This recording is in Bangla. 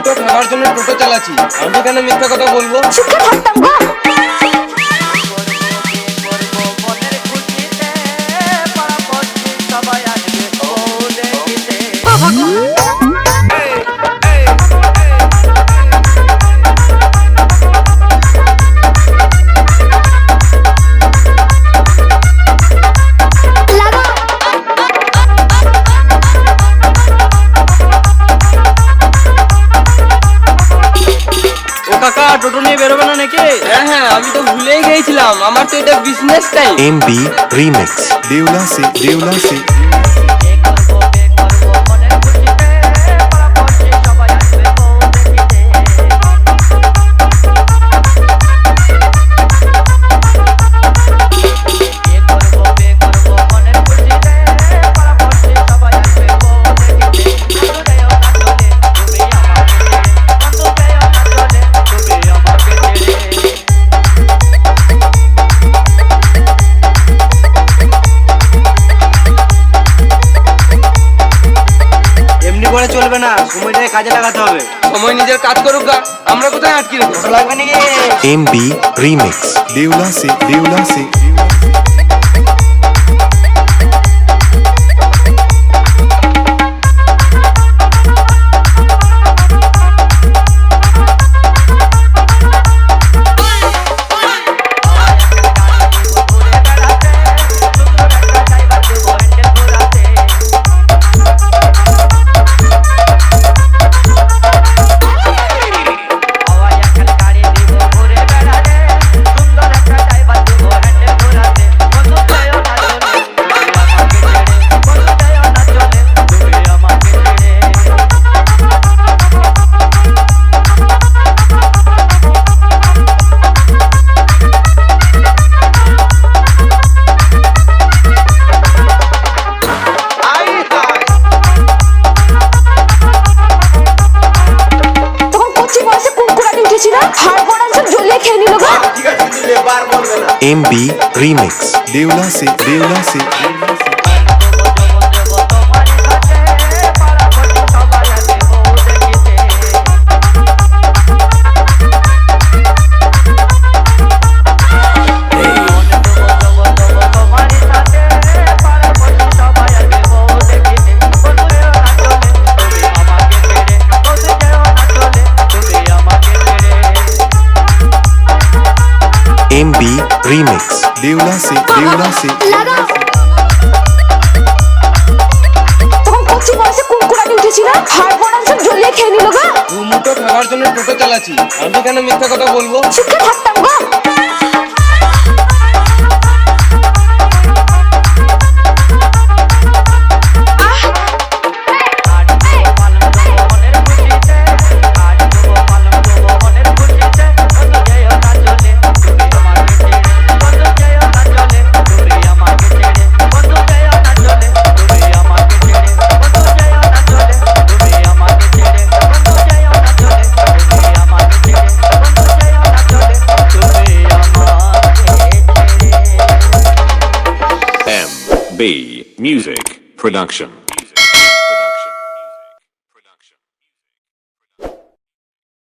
টাকার জন্য টোটো চালাচ্ছি। আমি কেন মিথ্যা কথা বলব? কাকা টোটো নিয়ে বেরোবে না নাকি? হ্যাঁ হ্যাঁ আমি তো ভুলেই গিয়েছিলাম। আমার তো এটা বিজনেস টাইম এমবি রিমিক্স দেউলা সে করে চলবে না সময়টাকে কাজে লাগাতে হবে। সময় নিজের কাজ করুক গা আমরা কোথায় আটকে রেখো লাগবে নাকি এমবি রিমিক্স দেউলা সে দেউলা সে MB Remix. দেউলা সে দেউলা সে নিল গো। দু মুঠো খাওয়ার জন্য টোটো চালাচ্ছি। আমি কেন মিথ্যা কথা বলব? চুপকে থাকতাম গো। Music Production.